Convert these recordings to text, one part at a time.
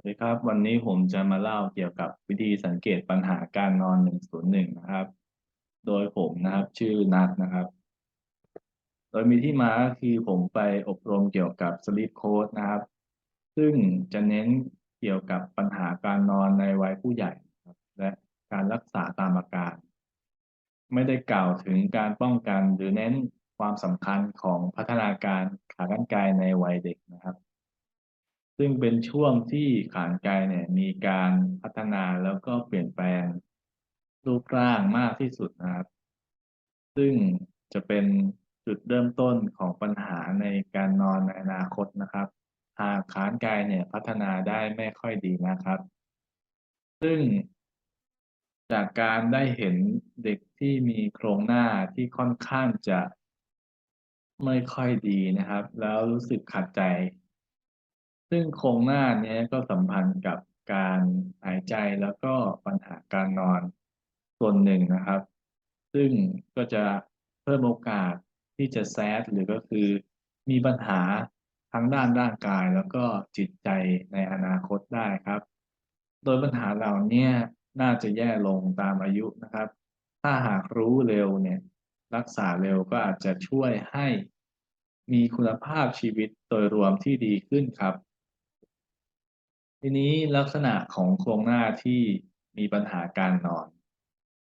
สวัสดีครับ วันนี้ผมจะมาเล่าเกี่ยวกับวิธีสังเกตปัญหาการนอน 101 นะครับ โดยผมนะครับชื่อนัทนะครับ โดยมีที่มาคือผมไปอบรมเกี่ยวกับ Sleep Coach นะครับ ซึ่งจะเน้นเกี่ยวกับปัญหาการนอนในวัยผู้ใหญ่ครับและการรักษาตามอาการ ไม่ได้กล่าวถึงการป้องกันหรือเน้นความสำคัญของพัฒนาการขากรรไกรในวัยเด็กนะครับ ซึ่งเป็นช่วงที่ขากรรไกรเนี่ยมีการพัฒนาแล้วก็เปลี่ยนแปลงรูปร่างมากที่สุดนะครับ ซึ่งจะเป็นจุดเริ่มต้นของปัญหาในการนอนในอนาคตนะครับ หากขากรรไกรเนี่ยพัฒนาได้ไม่ค่อยดีนะครับ ซึ่งจากการได้เห็นเด็กที่มีโครงหน้าที่ค่อนข้างจะไม่ค่อยดีนะครับ แล้วรู้สึกขัดใจ ซึ่งโครงหน้าเนี้ยก็สัมพันธ์กับการหายใจแล้วก็ปัญหาการนอนส่วนหนึ่งนะครับ ซึ่งก็จะเพิ่มโอกาสที่จะแซดหรือก็คือมีปัญหาทั้งด้านร่างกายแล้วก็จิตใจในอนาคตได้ครับ โดยปัญหาเหล่านี้น่าจะแย่ลงตามอายุนะครับ ถ้าหากรู้เร็วเนี่ยรักษาเร็วก็อาจจะช่วยให้มีคุณภาพชีวิตโดยรวมที่ดีขึ้นครับ ทีนี้ลักษณะของโครงหน้าที่มีปัญหาการนอน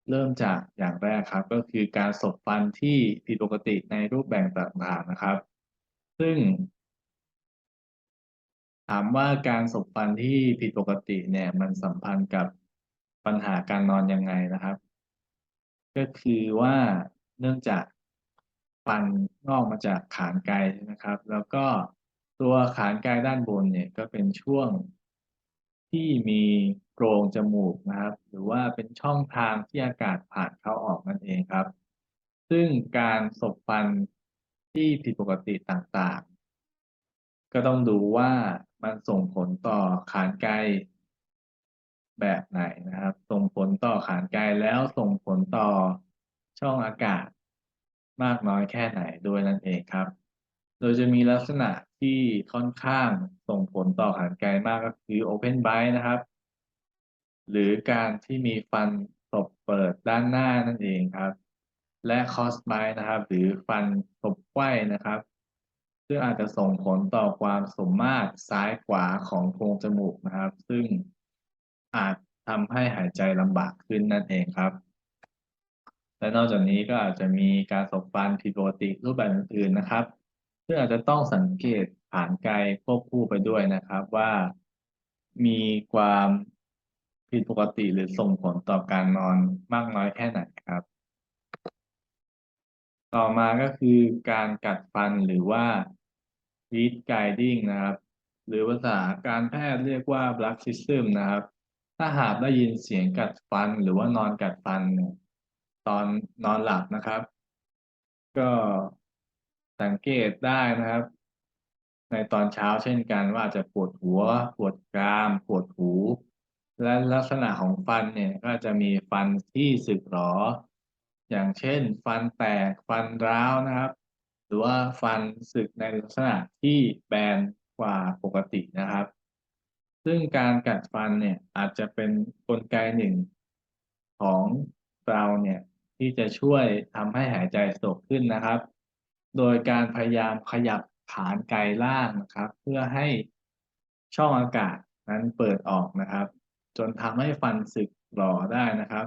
เริ่มจากอย่างแรกครับ ก็คือการสบฟันที่ผิดปกติในรูปแบบต่างๆนะครับ ซึ่ง ถามว่าการสบฟันที่ผิดปกติเนี่ย มันสัมพันธ์กับปัญหาการนอนยังไงนะครับ ก็คือว่าเนื่องจากฟันงอกมาจากขานไกรใช่ไหมครับ แล้วก็ตัวขานไกรด้านบนเนี่ยก็เป็นช่วง ที่มีโพรงจมูกนะครับ หรือว่าเป็นช่องทางที่อากาศผ่านเข้าออกนั่นเองครับ ซึ่งการสบฟันที่ผิดปกติต่างๆ ก็ต้องดูว่ามันส่งผลต่อขานไกรแบบไหนนะครับ ส่งผลต่อขานไกรแล้วส่งผลต่อช่องอากาศมากน้อยแค่ไหนด้วยนั่นเองครับ โดยจะมีลักษณะที่ค่อนข้างส่งผลต่อขานไกรมากก็คือ Open Bite นะครับ หรือการที่มีฟันตบเปิดด้านหน้านั่นเองครับ และ Cross Bite นะครับ หรือฟันตบไขว้นะครับ ซึ่งอาจจะส่งผลต่อความสมมาตรซ้ายขวาของโพรงจมูกนะครับ ซึ่งอาจทำให้หายใจลำบากขึ้นนั่นเองครับและนอกจากนี้ก็อาจจะมีการสบฟันผิดปกติรูปแบบอื่นๆนะครับ ซึ่งอาจจะต้องสังเกตผ่านไกลควบคู่ไปด้วยนะครับว่ามีความผิดปกติหรือส่งผลต่อการนอนมากน้อยแค่ไหนครับ ต่อมาก็คือการกัดฟันหรือว่า teeth grinding นะครับ หรือภาษาการแพทย์เรียกว่า bruxism นะครับ ถ้าหากได้ยินเสียงกัดฟันหรือว่านอนกัดฟัน ตอนนอนหลับนะครับ ก็ สังเกตได้นะครับ ในตอนเช้าเช่นกันว่าอาจจะปวดหัว ปวดกราม ปวดหู และลักษณะของฟันเนี่ยก็จะมีฟันที่สึกหรอ อย่างเช่น ฟันแตกฟันร้าวนะครับ หรือว่าฟันสึกในลักษณะที่แบนกว่าปกตินะครับ ซึ่งการกัดฟันเนี่ยอาจจะเป็นนกลไกหนึ่งของเราเนี่ยที่จะช่วยทำให้หายใจสะดวกขึ้นนะครับ โดยการพยายามขยับฐานไกลล่างนะครับ เพื่อให้ช่องอากาศนั้นเปิดออกนะครับ จนทำให้ฟันสึกหรอได้นะครับ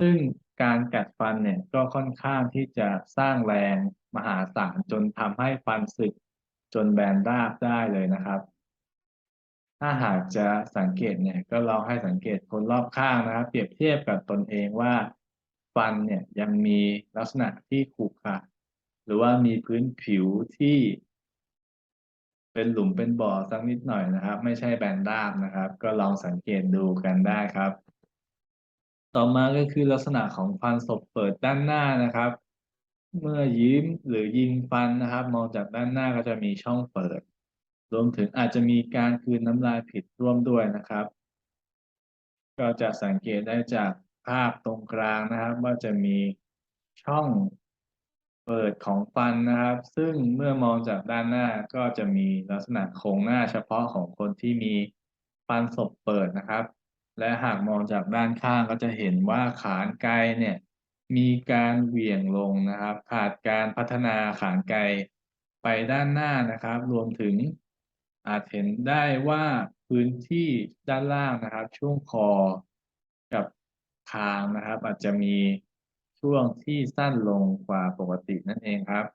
ซึ่งการกัดฟันเนี่ยก็ค่อนข้างที่จะสร้างแรงมหาศาลจนทำให้ฟันสึกจนแบนราบได้เลยนะครับ ถ้าหากจะสังเกตเนี่ยก็ลองให้สังเกตคนรอบข้างนะครับ เปรียบเทียบกับตนเองว่า ฟันเนี่ยยังมีลักษณะที่ขรุขระ รือว่ามีพื้นผิวที่ เป็นหลุมเป็นบ่อสักนิดหน่อยนะครับ ไม่ใช่แบนราบนะครับ ก็ลองสังเกตดูกันได้ครับ ต่อมาก็คือลักษณะของฟันศพเปิดด้านหน้านะครับ เมื่อยิ้มหรือยิงฟันนะครับ มองจากด้านหน้าก็จะมีช่องเปิด รวมถึงอาจจะมีการคืนน้ำลายผิดร่วมด้วยนะครับ ก็จะสังเกตได้จากภาพตรงกลางนะครับ ว่าจะมีช่อง เปิดของฟันนะครับ ซึ่งเมื่อมองจากด้านหน้าก็จะมีลักษณะโครงหน้าเฉพาะของคนที่มีฟันศพเปิดนะครับ และหากมองจากด้านข้างก็จะเห็นว่าขานไกรเนี่ยมีการเหวี่ยงลงนะครับ ขาดการพัฒนาขานไกรไปด้านหน้านะครับ รวมถึงอาจเห็นได้ว่าพื้นที่ด้านล่างนะครับ ช่วงคอกับคางนะครับ อาจจะมี ช่วงที่สั้นลงกว่าปกตินั่นเองครับ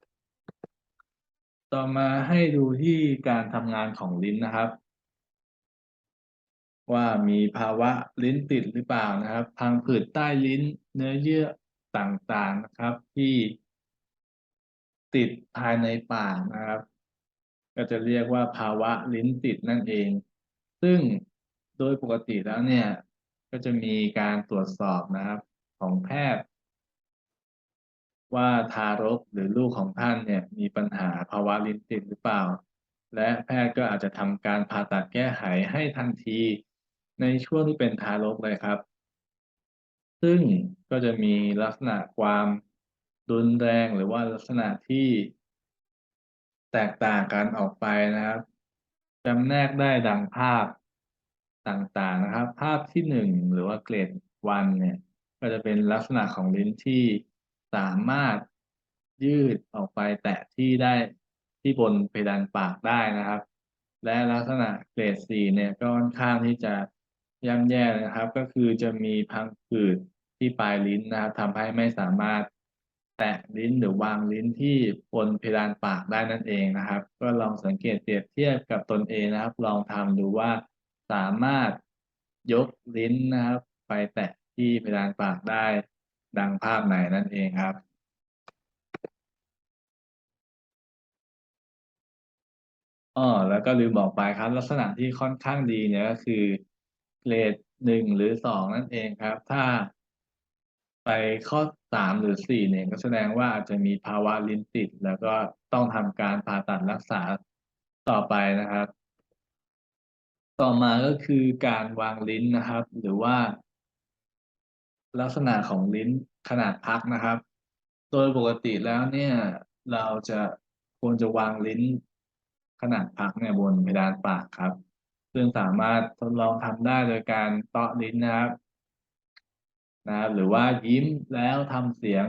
ต่อมาให้ดูที่การทำงานของลิ้นนะครับ ว่ามีภาวะลิ้นติดหรือเปล่านะครับพังผืดใต้ลิ้นเนื้อเยื่อต่างๆนะครับ ที่ ติดภายในปากนะครับ ก็จะเรียกว่าภาวะลิ้นติดนั่นเอง ซึ่งโดยปกติแล้วเนี่ย ก็จะมีการตรวจสอบนะครับ ของแพทย์ ว่าทารกหรือลูกของท่านเนี่ยมีปัญหาภาวะลิ้นติดหรือเปล่า และแพทย์ก็อาจจะทำการผ่าตัดแก้ไขให้ทันที ในช่วงที่เป็นทารกเลยครับ ซึ่งก็จะมีลักษณะความรุนแรงหรือว่าลักษณะที่แตกต่างกันออกไปนะครับจำแนกได้ดังภาพต่างๆนะครับ ภาพที่หนึ่งหรือว่าเกรดวันเนี่ย ก็จะเป็นลักษณะของลิ้นที่ สามารถยืดออกไปแตะที่ได้ที่บนเพดานปากได้นะครับ และลักษณะเกรดสี่เนี่ยก็ค่อนข้างที่จะย่ำแย่นะครับ ก็คือจะมีพังผืดที่ปลายลิ้นนะครับทำให้ไม่สามารถแตะลิ้นหรือวางลิ้นที่บนเพดานปากได้นั่นเองนะครับ ก็ลองสังเกตเปรียบเทียบกับตนเองนะครับ ลองทำดูว่าสามารถยกลิ้นนะครับ ไปแตะที่เพดานปากได้ ดังภาพไหนนั่นเองครับอ้อแล้วก็ลืมบอกไปครับ ลักษณะที่ค่อนข้างดีเนี่ยก็คือเกรดหนึ่งหรือสองนั่นเองครับ ถ้าไปข้อสามหรือสี่เนี่ยก็แสดงว่าอาจจะมีภาวะลิ้นติด แล้วก็ต้องทำการผ่าตัดรักษาต่อไปนะครับ ต่อมาก็คือการวางลิ้นนะครับ หรือว่า ลักษณะของลิ้นขนาดพักนะครับ โดยปกติแล้วเนี่ย เราจะควรจะวางลิ้นขนาดพักเนี่ยบนเพดานปากครับ ซึ่งสามารถทดลองทำได้โดยการเตาะลิ้นนะครับนะครับหรือว่ายิ้มแล้วทำเสียง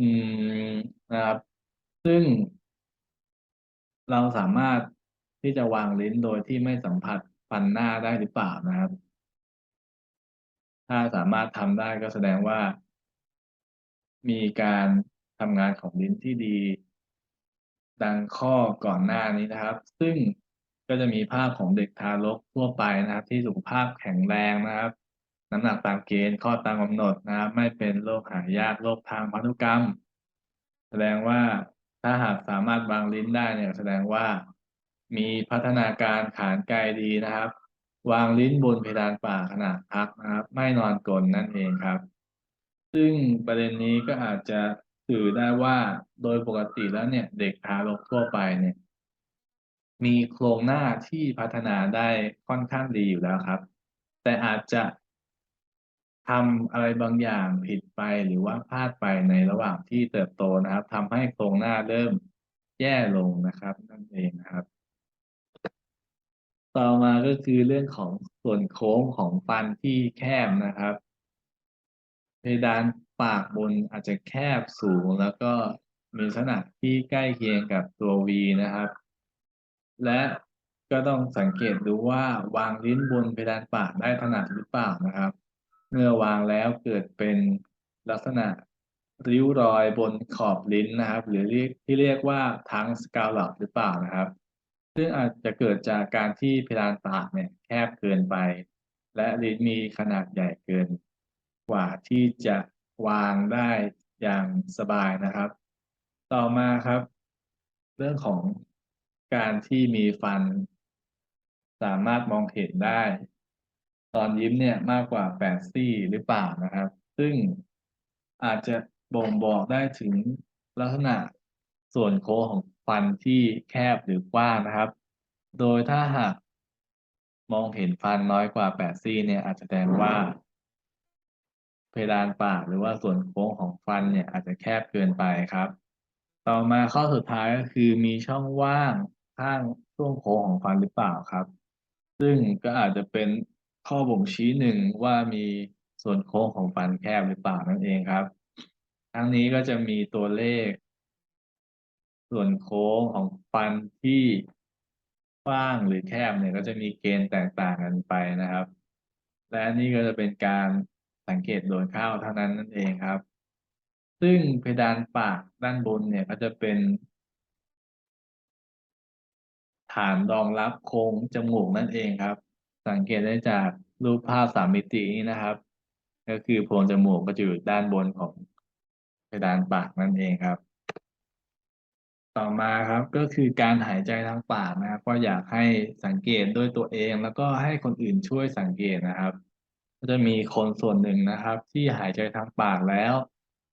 อืมนะครับ ซึ่ง เราสามารถที่จะวางลิ้นโดยที่ไม่สัมผัสฟันหน้าได้หรือเปล่านะครับ ถ้าสามารถทำได้ก็แสดงว่า มีการทำงานของลิ้นที่ดี ดังข้อก่อนหน้านี้นะครับ ซึ่งก็จะมีภาพของเด็กทารกทั่วไปนะครับ ที่สุขภาพแข็งแรงนะครับ น้ำหนักตามเกณฑ์ข้อตามกำหนดนะครับ ไม่เป็นโรคหายากโรคทางพันธุกรรม แสดงว่าถ้าหากสามารถวางลิ้นได้เนี่ยแสดงว่ามีพัฒนาการขานไกลดีนะครับ วางลิ้นบนเพดานปากขณะพักนะครับ ไม่นอนกรนนั่นเองครับ ซึ่งประเด็นนี้ก็อาจจะสื่อได้ว่าโดยปกติแล้วเนี่ย เด็กทารกทั่วไปเนี่ย มีโครงหน้าที่พัฒนาได้ค่อนข้างดีอยู่แล้วครับ แต่อาจจะทำอะไรบางอย่างผิดไปหรือว่าพลาดไปในระหว่างที่เติบโตนะครับทำให้โครงหน้าเริ่มแย่ลงนะครับ นั่นเองนะครับ ต่อมาก็คือเรื่องของส่วนโค้งของฟันที่แคบนะครับ เพดานปากบนอาจจะแคบสูงแล้วก็มีลักษณะที่ใกล้เคียงกับตัว V นะครับ และก็ต้องสังเกตดูว่าวางลิ้นบนเพดานปากได้ถนัดหรือเปล่านะครับ เมื่อวางแล้วเกิดเป็นลักษณะริ้วรอยบนขอบลิ้นนะครับ หรือเรียกที่เรียกว่าทั้งสกาล p หรือเปล่านะครับ ซึ่งอาจจะเกิดจากการที่เพดานปากเนี่ยแคบเกินไป และลิ้นมีขนาดใหญ่เกิน กว่าที่จะวางได้อย่างสบายนะครับ ต่อมาครับ เรื่องของการที่มีฟัน สามารถมองเห็นได้ ตอนยิ้มเนี่ยมากกว่าแปดซี่หรือเปล่านะครับ ซึ่งอาจจะบ่งบอกได้ถึงลักษณะส่วนโค้งของ ฟันที่แคบหรือกว้างนะครับ โดยถ้าหากมองเห็นฟันน้อยกว่าแปดซี่เนี่ยอาจจะแสดงว่า เพดานปากหรือว่าส่วนโค้งของฟันเนี่ยอาจจะแคบเกินไปครับ ต่อมาข้อสุดท้ายก็คือมีช่องว่างข้างช่วงโค้งของฟันหรือเปล่าครับ ซึ่งก็อาจจะเป็นข้อบ่งชี้หนึ่งว่ามีส่วนโค้งของฟันแคบหรือเปล่านั่นเองครับ ทั้งนี้ก็จะมีตัวเลข ส่วนโค้งของฟันที่กว้างหรือแคบเนี่ยก็จะมีเกณฑ์แตกต่างกันไปนะครับ และนี่ก็จะเป็นการสังเกตโดยข้าวเท่านั้นนั่นเองครับ ซึ่งเพดานปากด้านบนเนี่ยก็จะเป็นฐานรองรับโครงจมูกนั่นเองครับ สังเกตได้จากรูปภาพสามมิตินี้นะครับ ก็คือโพรงจมูกก็จะอยู่ด้านบนของเพดานปากนั่นเองครับ ต่อมาครับก็คือการหายใจทางปากนะครับก็อยากให้สังเกตด้วยตัวเอง แล้วก็ให้คนอื่นช่วยสังเกตนะครับ ก็จะมีคนส่วนหนึ่งนะครับ ที่หายใจทางปากแล้ว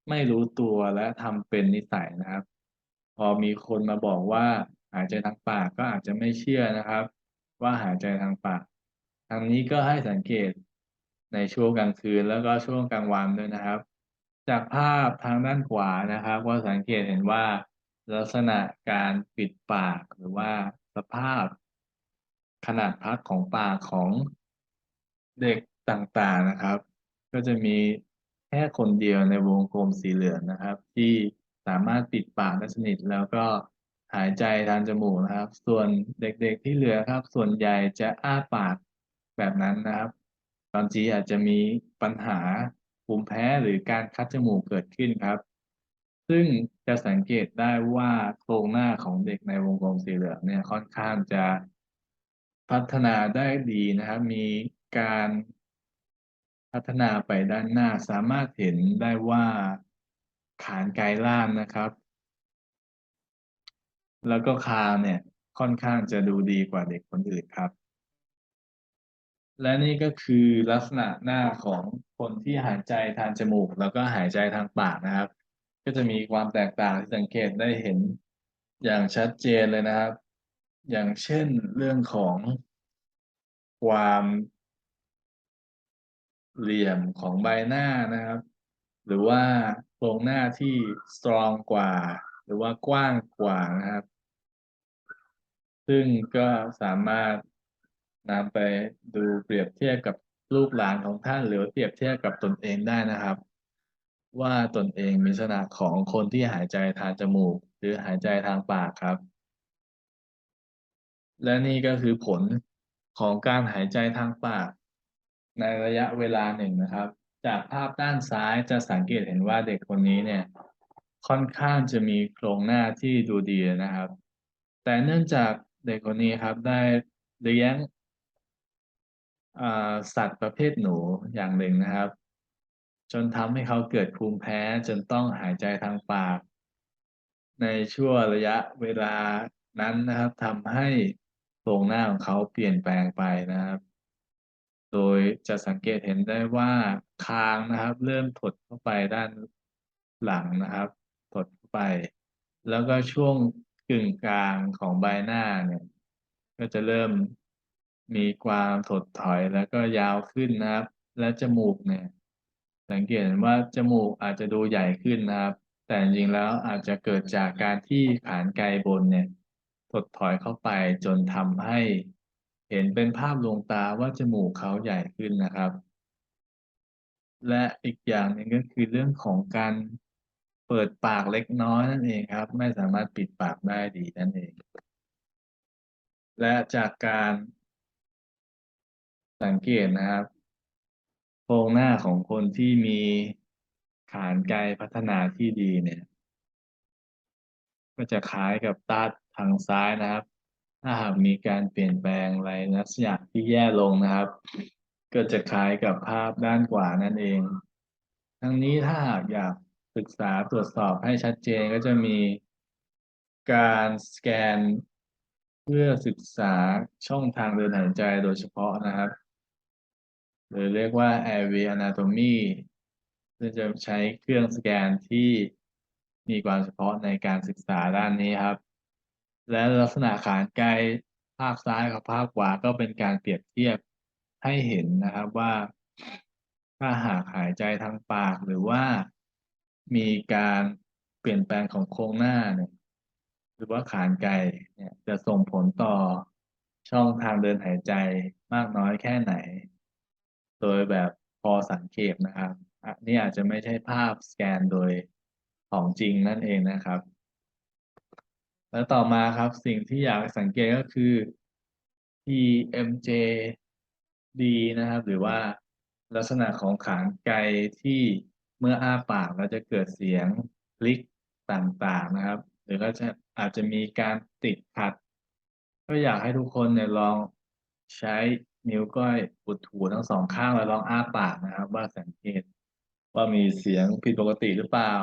ไม่รู้ตัวและทำเป็นนิสัยนะครับ พอมีคนมาบอกว่าหายใจทางปากก็อาจจะไม่เชื่อนะครับ ว่าหายใจทางปากทางนี้ก็ให้สังเกตในช่วงกลางคืนแล้วก็ช่วงกลางวันด้วยนะครับ จากภาพทางด้านขวานะครับ ก็สังเกตเห็นว่า ลักษณะการปิดปากหรือว่าสภาพขนาดพักของปากของเด็กต่างๆนะครับ ก็จะมีแค่คนเดียวในวงกลมสีเหลืองนะครับ ที่สามารถปิดปากได้สนิทแล้วก็หายใจทางจมูกนะครับ ส่วนเด็กๆที่เหลือครับ ส่วนใหญ่จะอ้าปากแบบนั้นนะครับบางทีอาจจะมีปัญหาภูมิแพ้หรือการคัดจมูกเกิดขึ้นครับ ซึ่งจะสังเกตได้ว่าโครงหน้าของเด็กในวงกลมสีเหลืองเนี่ยค่อนข้างจะพัฒนาได้ดีนะครับ มีการพัฒนาไปด้านหน้าสามารถเห็นได้ว่าขานไกลล่างนะครับ แล้วก็คางเนี่ยค่อนข้างจะดูดีกว่าเด็กคนอื่นครับ และนี่ก็คือลักษณะหน้าของคนที่หายใจทางจมูก แล้วก็หายใจทางปากนะครับ ก็จะมีความแตกต่างที่สังเกตได้เห็นอย่างชัดเจนเลยนะครับ อย่างเช่นเรื่องของความเหลี่ยมของใบหน้านะครับ หรือว่าโครงหน้าที่สตรองกว่า หรือว่ากว้างกว่านะครับ ซึ่งก็สามารถนำไปดูเปรียบเทียบกับลูกหลานของท่าน หรือเปรียบเทียบกับตนเองได้นะครับ ว่าตนเองมีลักษณะของคนที่หายใจทางจมูก หรือหายใจทางปากครับ และนี่ก็คือผลของการหายใจทางปาก ในระยะเวลาหนึ่งนะครับ จากภาพด้านซ้ายจะสังเกตเห็นว่าเด็กคนนี้เนี่ย ค่อนข้างจะมีโครงหน้าที่ดูดีนะครับ แต่เนื่องจากเด็กคนนี้ครับได้เลี้ยงสัตว์ประเภทหนูอย่างหนึ่งนะครับ จนทำให้เขาเกิดภูมิแพ้จนต้องหายใจทางปาก ในช่วงระยะเวลานั้นนะครับทำให้โครงหน้าของเขาเปลี่ยนแปลงไปนะครับ โดยจะสังเกตเห็นได้ว่าคางนะครับ เริ่มถดเข้าไปด้านหลังนะครับ ถดเข้าไป แล้วก็ช่วงกึ่งกลางของใบหน้าเนี่ย ก็จะเริ่มมีความถดถอยแล้วก็ยาวขึ้นนะครับ และจมูกเนี่ย สังเกตว่าจมูกอาจจะดูใหญ่ขึ้นนะครับ แต่จริงแล้วอาจจะเกิดจากการที่ขานไกลบนเนี่ยถดถอยเข้าไปจนทำให้ เห็นเป็นภาพลวงตาว่าจมูกเขาใหญ่ขึ้นนะครับ และอีกอย่างนึงก็คือเรื่องของการเปิดปากเล็กน้อยนั่นเองครับ ไม่สามารถปิดปากได้ดีนั่นเอง และจากการสังเกตนะครับ โครงหน้าของคนที่มีขานไกลพัฒนาที่ดีเนี่ย ก็จะคล้ายกับตาทางซ้ายนะครับ ถ้าหากมีการเปลี่ยนแปลงอะไรลักษณะที่แย่ลงนะครับ ก็จะคล้ายกับภาพด้านขวานั่นเอง ทั้งนี้ถ้าหากอยากศึกษาตรวจสอบให้ชัดเจนก็จะมีการสแกนเพื่อศึกษาช่องทางเดินหายใจโดยเฉพาะนะครับ หรือเรียกว่า airway anatomy ซึ่งจะใช้เครื่องสแกนที่มีความเฉพาะในการศึกษาด้านนี้ครับ และลักษณะขานไกลภาพซ้ายกับภาพขวาก็เป็นการเปรียบเทียบให้เห็นนะครับว่า ถ้าหากหายใจทางปากหรือว่ามีการเปลี่ยนแปลงของโครงหน้าเนี่ยหรือว่าขานไกลเนี่ยจะส่งผลต่อช่องทางเดินหายใจมากน้อยแค่ไหน โดยแบบพอสังเกตนะครับอันนี้อาจจะไม่ใช่ภาพสแกนโดยของจริงนั่นเองนะครับ แล้วต่อมาครับสิ่งที่อยากสังเกตก็คือ PMJD นะครับ หรือว่าลักษณะของขานไกที่เมื่ออ้าปากเราจะเกิดเสียงคลิกต่างๆนะครับ หรือก็จะอาจจะมีการติดขัด ก็อยากให้ทุกคนเนี่ยลองใช้ นิ้วก้อยอุดหูทั้งสองข้างแล้วลองอ้าปากนะครับ ว่าสังเกตว่ามีเสียงผิดปกติหรือเปล่า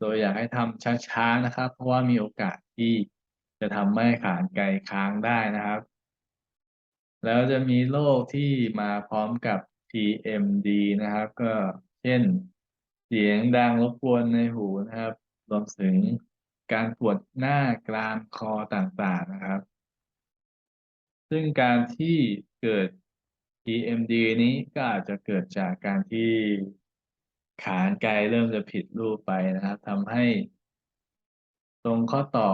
โดยอยากให้ทำช้าๆนะครับ เพราะว่ามีโอกาสที่จะทำให้ขานไกลค้างได้นะครับ แล้วจะมีโรคที่มาพร้อมกับ PMD นะครับ ก็เช่นเสียงดังรบกวนในหูนะครับ รวมถึงการปวดหน้ากรามคอต่างๆนะครับ ซึ่งการที่เกิด PMD นี้ก็อาจจะเกิดจากการที่ขานไกลเริ่มจะผิดรูปไปนะครับทำให้ตรงข้อต่อ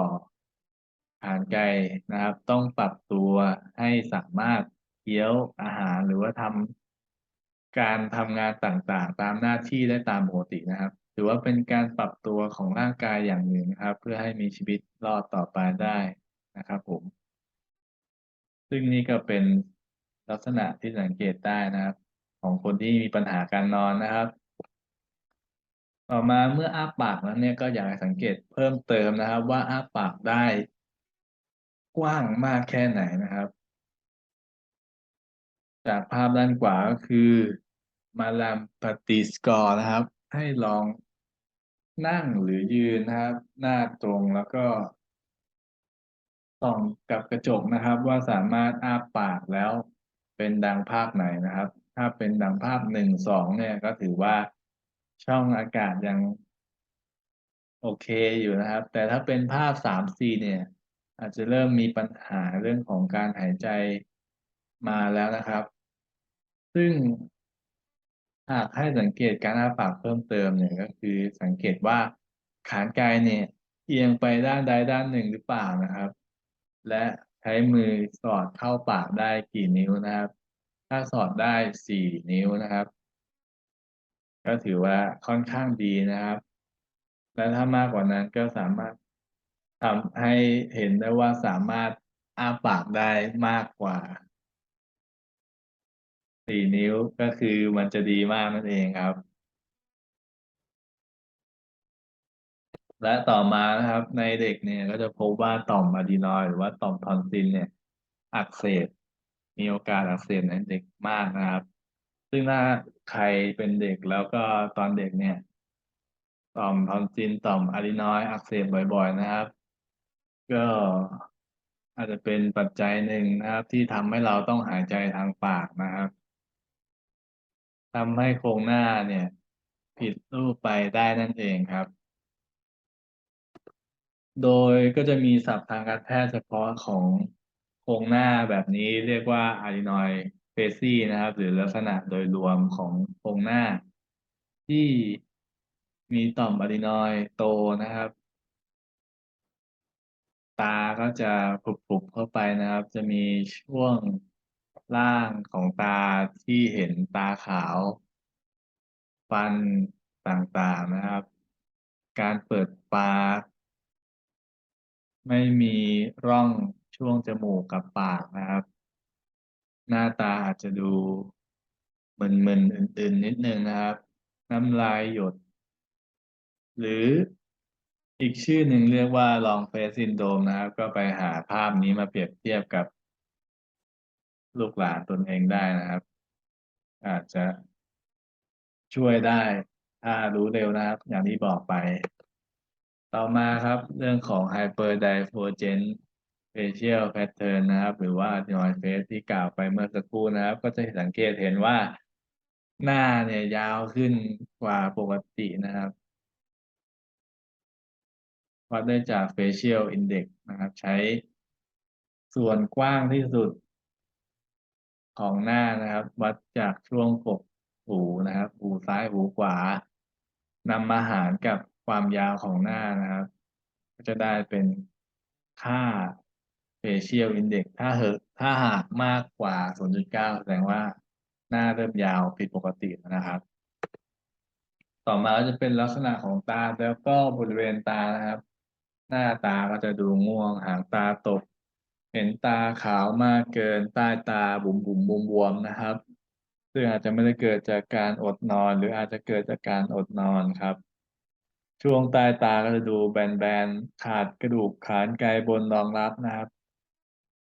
ขานไกลนะครับ ต้องปรับตัวให้สามารถเคี้ยวอาหารหรือว่าทำการทำงานต่างๆ ตามหน้าที่ได้ตามปกตินะครับถือว่าเป็นการปรับตัวของร่างกายอย่างหนึ่งนะครับ เพื่อให้มีชีวิตรอดต่อไปได้นะครับผม ซึ่งนี่ก็เป็นลักษณะที่สังเกตได้นะครับ ของคนที่มีปัญหาการนอนนะครับ ต่อมาเมื่ออ้าปากแล้วเนี่ยก็อยากสังเกตเพิ่มเติมนะครับ ว่าอ้าปากได้ กว้างมากแค่ไหนนะครับ จากภาพด้านขวาก็คือมาลามปฏิสกอร์นะครับ ให้ลองนั่งหรือยืนนะครับ หน้าตรงแล้วก็ ส่องกับกระจกนะครับ ว่าสามารถอ้าปากแล้วเป็นดังภาพไหนนะครับ ถ้าเป็นดังภาพหนึ่งสองเนี่ยก็ถือว่าช่องอากาศยังโอเคอยู่นะครับ แต่ถ้าเป็นภาพสามสี่เนี่ย อาจจะเริ่มมีปัญหาเรื่องของการหายใจมาแล้วนะครับ ซึ่งหากให้สังเกตการอ้าปากเพิ่มเติมเนี่ยก็คือสังเกตว่าขานไกเนี่ยเอียงไปด้านใดด้านหนึ่งหรือเปล่านะครับ และใช้มือสอดเข้าปากได้กี่นิ้วนะครับ ถ้าสอดได้สี่นิ้วนะครับ ก็ถือว่าค่อนข้างดีนะครับ และถ้ามากกว่านั้นก็สามารถทำให้เห็นได้ว่าสามารถอ้าปากได้มากกว่าสี่นิ้วก็คือมันจะดีมากนั่นเองครับ และต่อมานะครับ ในเด็กเนี่ยก็จะพบว่าต่อมอะดีนอยหรือว่าต่อมทอนซิลเนี่ย อักเสบมีโอกาสอักเสบในเด็กมากนะครับ ซึ่งถ้าใครเป็นเด็กแล้วก็ตอนเด็กเนี่ย ต่อมทอนซิลต่อมอะดีนอยอักเสบบ่อย ๆ นะครับ ก็อาจจะเป็นปัจจัยหนึ่งนะครับ ที่ทำให้เราต้องหายใจทางปากนะครับทำให้โครงหน้าเนี่ย ผิดรูปไปได้นั่นเองครับ โดยก็จะมีศัพท์ทางการแพทย์เฉพาะของโครงหน้าแบบนี้เรียกว่าอะดีนอยเฟซีนะครับ หรือลักษณะโดยรวมของโครงหน้า ที่มีต่อมอะดีนอยโตนะครับ ตาก็จะผุบๆเข้าไปนะครับ จะมีช่วงล่างของตาที่เห็นตาขาว ฟันต่างๆนะครับ การเปิดปาก ไม่มีร่องช่วงจมูกกับปากนะครับ หน้าตาอาจจะดูมึนๆอื่นๆนิดนึงนะครับ น้ำลายหยด หรืออีกชื่อหนึ่งเรียกว่า long face syndrome นะครับ ก็ไปหาภาพนี้มาเปรียบเทียบกับ ลูกหลานตนเองได้นะครับ อาจจะช่วยได้ถ้ารู้เร็วนะครับ อย่างที่บอกไป ต่อมาครับเรื่องของ hyperdivergent facial pattern นะครับ หรือว่า adenoid face ที่กล่าวไปเมื่อสักครู่นะครับ ก็จะสังเกตเห็นว่าหน้าเนี่ยยาวขึ้นกว่าปกตินะครับวัดได้จาก facial index นะครับ ใช้ส่วนกว้างที่สุดของหน้านะครับ วัดจากช่วงกกหูนะครับ หูซ้ายหูขวานำมาหารกับ ความยาวของหน้านะครับ ก็จะได้เป็นค่า facial index ถ้าเหอะถ้าหากมากกว่า 0.9 แสดงว่าหน้าเริ่มยาวผิดปกตินะครับ ต่อมาก็จะเป็นลักษณะของตาแล้วก็บริเวณตานะครับ หน้าตาก็จะดูง่วง หางตาตก เห็นตาขาวมากเกินใต้ตาบุ๋มบุ๋มบวมบวมนะครับ ซึ่งอาจจะไม่ได้เกิดจากการอดนอน หรืออาจจะเกิดจากการอดนอนครับ ช่วงใต้ตาก็จะดูแบนๆ ขาดกระดูกขานไกรบนรองรับนะครับ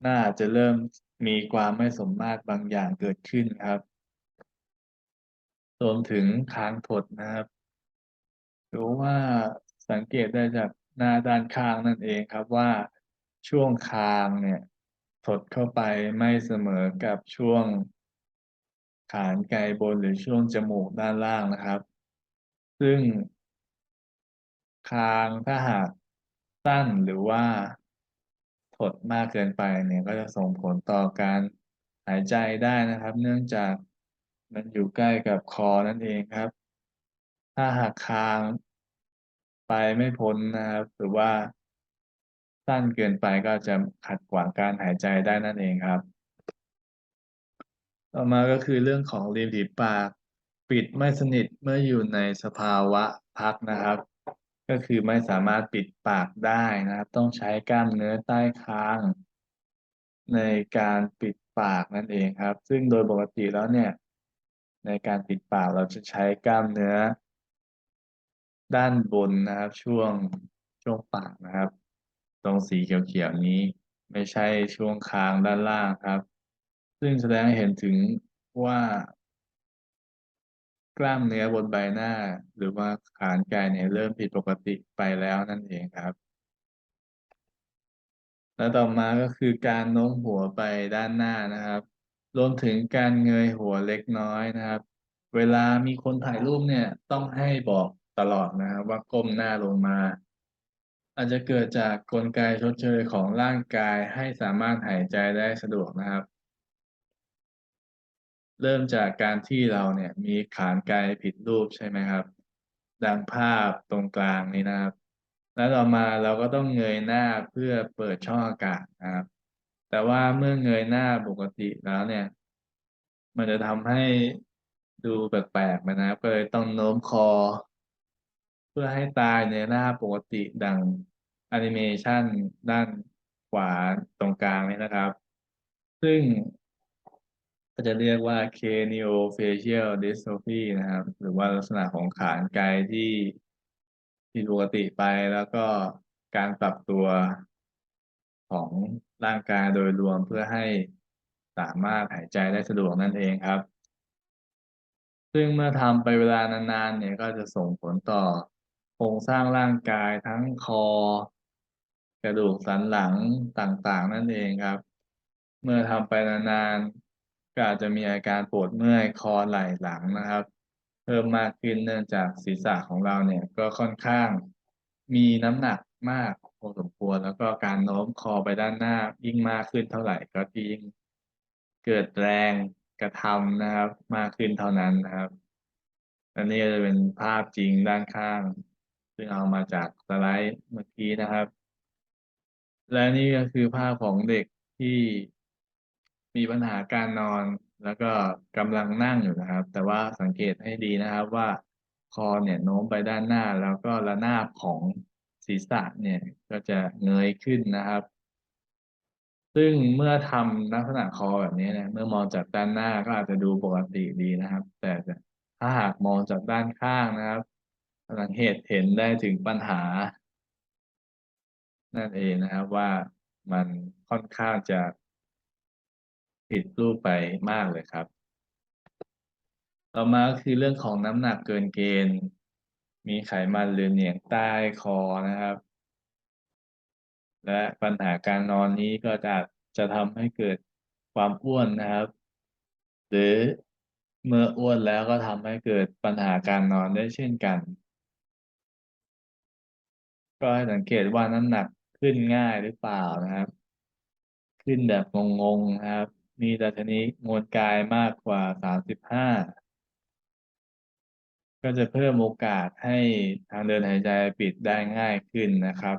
หน้าจะเริ่มมีความไม่สมมาตรบางอย่างเกิดขึ้นครับรวมถึงคางถดนะครับ หรือว่าสังเกตได้จากหน้าด้านข้างนั่นเองครับว่าช่วงคางเนี่ยถดเข้าไปไม่เสมอกับช่วงขานไกรบนหรือช่วงจมูกด้านล่างนะครับ ซึ่ง คางถ้าหากสั้นหรือว่าถดมากเกินไปเนี่ยก็จะส่งผลต่อการหายใจได้นะครับ เนื่องจากมันอยู่ใกล้กับคอนั่นเองครับ ถ้าหากคางไปไม่พ้นนะครับ หรือว่าสั้นเกินไปก็จะขัดขวางการหายใจได้นั่นเองครับ ต่อมาก็คือเรื่องของริมฝีปาก ปิดไม่สนิทเมื่ออยู่ในสภาวะพักนะครับ ก็คือไม่สามารถปิดปากได้นะครับ ต้องใช้กล้ามเนื้อใต้คาง ในการปิดปากนั่นเองครับ ซึ่งโดยปกติแล้วเนี่ย ในการปิดปากเราจะใช้กล้ามเนื้อ ด้านบนนะครับ ช่วงช่วงปากนะครับ ตรงสีเขียวๆนี้ ไม่ใช่ช่วงคางด้านล่างครับ ซึ่งแสดงให้เห็นถึงว่า กล้ามเนื้อบนใบหน้า หรือว่าขานไกรเนี่ยเริ่มผิดปกติไปแล้วนั่นเองครับ แล้วต่อมาก็คือการโน้มหัวไปด้านหน้านะครับรวมถึงการเงยหัวเล็กน้อยนะครับ เวลามีคนถ่ายรูปเนี่ยต้องให้บอกตลอดนะครับว่าก้มหน้าลงมา อาจจะเกิดจากกลไกชดเชยของร่างกายให้สามารถหายใจได้สะดวกนะครับ เริ่มจากการที่เราเนี่ยมีขานไกรผิดรูปใช่ไหมครับ ดังภาพตรงกลางนี้นะครับ แล้วต่อมาเราก็ต้องเงยหน้าเพื่อเปิดช่องอากาศนะครับ แต่ว่าเมื่อเงยหน้าปกติแล้วเนี่ย มันจะทำให้ดูแปลกๆนะครับ ก็เลยต้องโน้มคอ เพื่อให้ตายในหน้าปกติดังแอนิเมชันด้านขวาตรงกลางนี้นะครับ ซึ่ง ก็จะเรียกว่า craniofacial dystrophy นะครับ หรือว่าลักษณะของขานไกรที่ผิดปกติไปแล้วก็การปรับตัวของร่างกายโดยรวมเพื่อให้สามารถหายใจได้สะดวกนั่นเองครับ ซึ่งเมื่อทำไปเวลานานๆเนี่ยก็จะส่งผลต่อโครงสร้างร่างกายทั้งคอ กระดูกสันหลังต่างๆ นั่นเองครับ เมื่อทำไปนานๆ ก็อาจจะมีอาการปวดเมื่อยคอไหล่หลังนะครับ เพิ่มมากขึ้นเนื่องจากศีรษะของเราเนี่ยก็ค่อนข้าง มีน้ำหนักมากพอสมควรแล้วก็การโน้มคอไปด้านหน้ายิ่งมากขึ้นเท่าไหร่ก็ยิ่งเกิดแรงกระทำนะครับ มากขึ้นเท่านั้นนะครับอันนี้จะเป็นภาพจริงด้านข้าง ซึ่งเอามาจากสไลด์เมื่อกี้นะครับ และนี่ก็คือภาพของเด็กที่ มีปัญหาการนอนแล้วก็กำลังนั่งอยู่นะครับ แต่ว่าสังเกตให้ดีนะครับว่าคอเนี่ยโน้มไปด้านหน้าแล้วก็ระนาบของศีรษะเนี่ยก็จะเงยขึ้นนะครับ ซึ่งเมื่อทำลักษณะคอแบบนี้เนี่ยเมื่อมองจากด้านหน้าก็อาจจะดูปกติดีนะครับ แต่ถ้าหากมองจากด้านข้างนะครับสังเกตเห็นได้ถึงปัญหา นั่นเองนะครับว่ามันค่อนข้างจะ ผิดรูปไปมากเลยครับ ต่อมาก็คือเรื่องของน้ำหนักเกินเกณฑ์ มีไขมันหรือเหนียงใต้คอนะครับ และปัญหาการนอนนี้ก็จะจะทำให้เกิดความอ้วนนะครับ หรือเมื่ออ้วนแล้วก็ทำให้เกิดปัญหาการนอนได้เช่นกัน ก็ให้สังเกตว่าน้ำหนักขึ้นง่ายหรือเปล่านะครับ ขึ้นแบบงงๆนะครับ มีดัชนีมวลกายมากกว่าสามสิบห้าก็จะเพิ่มโอกาสให้ทางเดินหายใจปิดได้ง่ายขึ้นนะครับ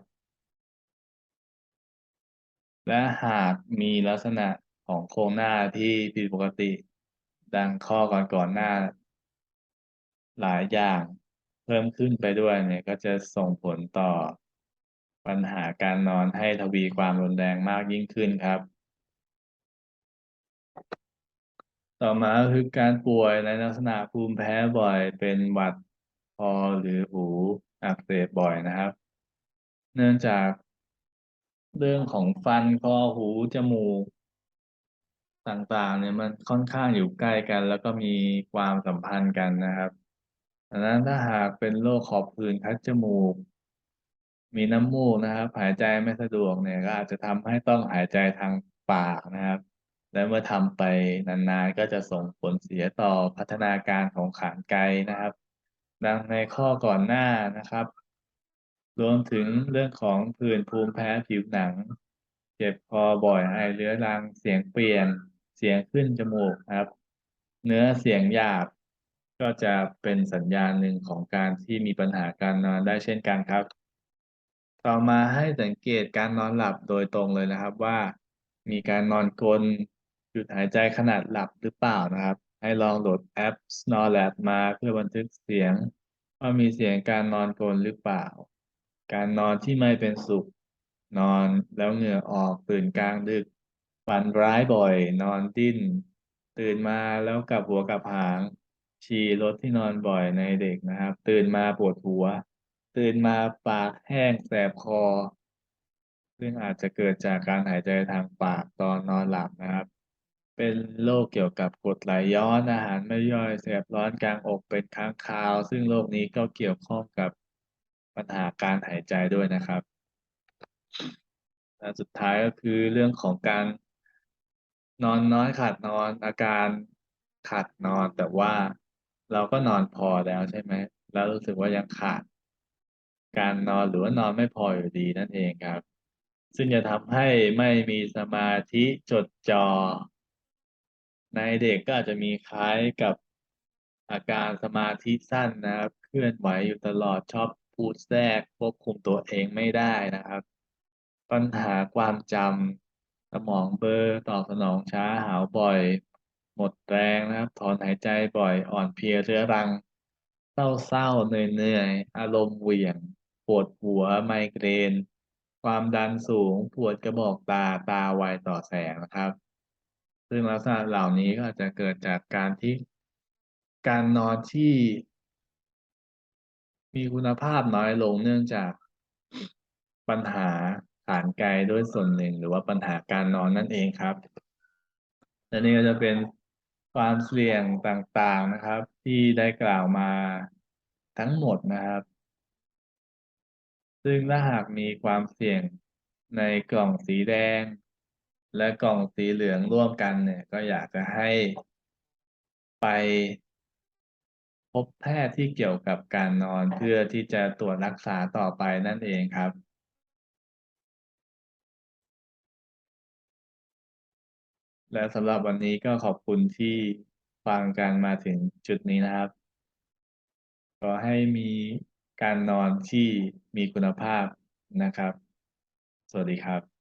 และหากมีลักษณะของโครงหน้าที่ผิดปกติ ดังข้อก่อนๆหน้า หลายอย่างเพิ่มขึ้นไปด้วยเนี่ยก็จะส่งผลต่อปัญหาการนอนให้ทวีความรุนแรงมากยิ่งขึ้นครับ ต่อมาคือการป่วยในลักษณะภูมิแพ้บ่อย เป็นหวัดคอหรือหูอักเสบบ่อยนะครับ เนื่องจากเรื่องของฟันคอหูจมูกต่างๆ เนี่ยมันค่อนข้างอยู่ใกล้กัน แล้วก็มีความสัมพันธ์กันนะครับดังนั้นถ้าหากเป็นโรคขอบผื่นคัดจมูก มีน้ำมูกนะครับ หายใจไม่สะดวกเนี่ยก็อาจจะทำให้ต้องหายใจทางปากนะครับ และเมื่อทำไปนานๆ ก็จะส่งผลเสียต่อพัฒนาการของขานไกนะครับ ดังในข้อก่อนหน้านะครับ รวมถึงเรื่องของผื่นภูมิแพ้ผิวหนัง เจ็บคอบ่อยไอเรื้อรังเสียงเปลี่ยน เสียงขึ้นจมูกครับ เนื้อเสียงหยาบ ก็จะเป็นสัญญาณหนึ่งของการที่มีปัญหาการนอนได้เช่นกันครับ ต่อมาให้สังเกตการนอนหลับโดยตรงเลยนะครับว่ามีการนอนกลน หยุดหายใจขณะหลับหรือเปล่านะครับ ให้ลองโหลดแอป Snorlab มาเพื่อบันทึกเสียง ว่ามีเสียงการนอนกลนหรือเปล่า การนอนที่ไม่เป็นสุข นอนแล้วเหงื่อออกตื่นกลางดึกฝันร้ายบ่อย นอนดิ้น ตื่นมาแล้วกลับหัวกลับหาง ฉี่รถที่นอนบ่อยในเด็กนะครับ ตื่นมาปวดหัว ตื่นมาปากแห้งแสบคอซึ่งอาจจะเกิดจากการหายใจทางปากตอนนอนหลับนะครับ เป็นโรคเกี่ยวกับกรดไหลย้อนอาหารไม่ย่อยแสบร้อนกลางอกเป็นค้างคาว ซึ่งโรคนี้ก็เกี่ยวข้องกับปัญหาการหายใจด้วยนะครับและสุดท้ายก็คือเรื่องของการนอนน้อยขาดนอนอาการขาดนอนแต่ว่าเราก็นอนพอแล้วใช่ไหมแล้วรู้สึกว่ายังขาด การนอนหรือว่านอนไม่พออยู่ดีนั่นเองครับ ซึ่งจะทำให้ไม่มีสมาธิจดจ่อ ในเด็กก็อาจจะมีคล้ายกับอาการสมาธิสั้นนะครับ เคลื่อนไหวอยู่ตลอดชอบพูดแทรกควบคุมตัวเองไม่ได้นะครับ ปัญหาความจำสมองเบลอตอบสนองช้าหาวบ่อย หมดแรงนะครับ ถอนหายใจบ่อยอ่อนเพลียเรื้อรัง เศร้าๆเหนื่อยๆอารมณ์เหวี่ยง ปวดหัวไมเกรน ความดันสูงปวดกระบอกตาตาไวต่อแสงนะครับ ซึ่งลักษณะเหล่านี้ก็อาจจะเกิดจากการที่การนอนที่มีคุณภาพน้อยลงเนื่องจากปัญหาขานไกลด้วยส่วนหนึ่ง หรือว่าปัญหาการนอนนั่นเองครับ และนี่ก็จะเป็นความเสี่ยงต่างๆนะครับ ที่ได้กล่าวมาทั้งหมดนะครับ ซึ่งถ้าหากมีความเสี่ยงในกล่องสีแดง และกล่องสีเหลืองร่วมกันเนี่ย ก็อยากจะให้ไปพบแพทย์ที่เกี่ยวกับการนอนเพื่อที่จะตรวจรักษาต่อไปนั่นเองครับ และสำหรับวันนี้ก็ขอบคุณที่ฟังกันมาถึงจุดนี้นะครับ ขอให้มีการนอนที่มีคุณภาพนะครับ สวัสดีครับ